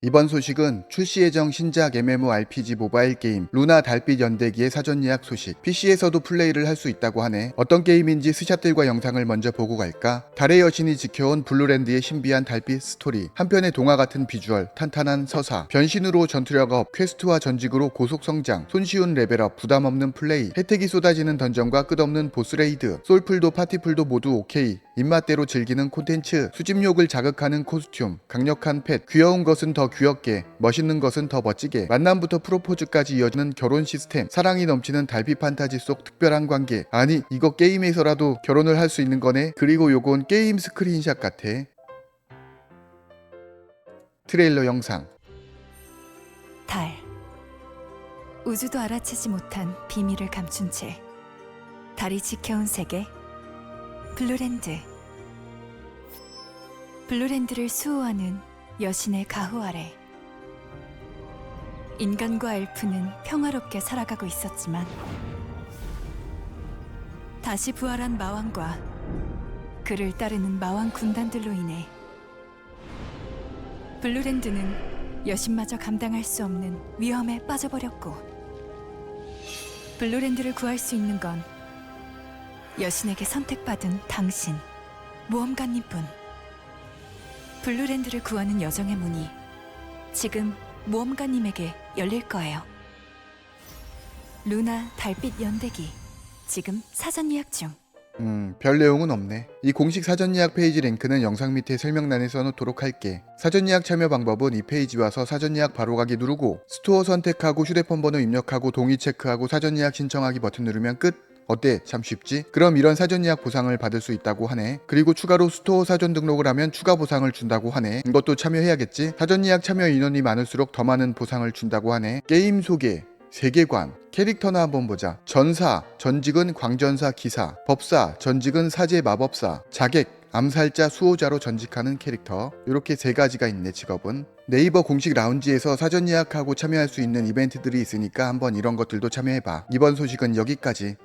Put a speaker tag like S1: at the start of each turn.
S1: 이번 소식은 출시 예정 신작 MMORPG 모바일 게임 루나 달빛 연대기의 사전 예약 소식. PC에서도 플레이를 할 수 있다고 하네. 어떤 게임인지 스샷들과 영상을 먼저 보고 갈까? 달의 여신이 지켜온 블루랜드의 신비한 달빛 스토리. 한편의 동화 같은 비주얼, 탄탄한 서사, 변신으로 전투력 업, 퀘스트와 전직으로 고속 성장, 손쉬운 레벨업, 부담 없는 플레이, 혜택이 쏟아지는 던전과 끝없는 보스 레이드, 솔풀도 파티풀도 모두 오케이. 입맛대로 즐기는 콘텐츠, 수집욕을 자극하는 코스튬, 강력한 펫, 귀여운 것은 더 귀엽게, 멋있는 것은 더 멋지게, 만남부터 프로포즈까지 이어지는 결혼 시스템, 사랑이 넘치는 달빛 판타지 속 특별한 관계. 아니, 이거 게임에서라도 결혼을 할 수 있는 거네? 그리고 요건 게임 스크린샷 같아. 트레일러 영상.
S2: 달. 우주도 알아채지 못한 비밀을 감춘 채 달이 지켜온 세계 블루랜드. 블루랜드를 수호하는 여신의 가호 아래 인간과 엘프는 평화롭게 살아가고 있었지만 다시 부활한 마왕과 그를 따르는 마왕 군단들로 인해 블루랜드는 여신마저 감당할 수 없는 위험에 빠져버렸고 블루랜드를 구할 수 있는 건 여신에게 선택받은 당신 모험가님뿐 블루랜드를 구하는 여정의 문이 지금 모험가님에게 열릴 거예요 루나 달빛 연대기 지금 사전 예약 중
S1: 음, 별 내용은 없네. 이 공식 사전 예약 페이지 링크는 영상 밑에 설명란에 써놓도록 할게. 사전 예약 참여 방법은 이 페이지 와서 사전 예약 바로 가기 누르고 스토어 선택하고 휴대폰 번호 입력하고 동의 체크하고 사전 예약 신청하기 버튼 누르면 끝. 어때? 참 쉽지? 그럼 이런 사전 예약 보상을 받을 수 있다고 하네. 그리고 추가로 스토어 사전 등록을 하면 추가 보상을 준다고 하네. 이것도 참여해야겠지? 사전 예약 참여 인원이 많을수록 더 많은 보상을 준다고 하네. 게임 소개, 세계관, 캐릭터나 한번 보자. 전사, 전직은 광전사 기사, 법사, 전직은 사제 마법사, 자객, 암살자 수호자로 전직하는 캐릭터. 이렇게 세 가지가 있네 직업은. 네이버 공식 라운지에서 사전 예약하고 참여할 수 있는 이벤트들이 있으니까 한번 이런 것들도 참여해봐. 이번 소식은 여기까지.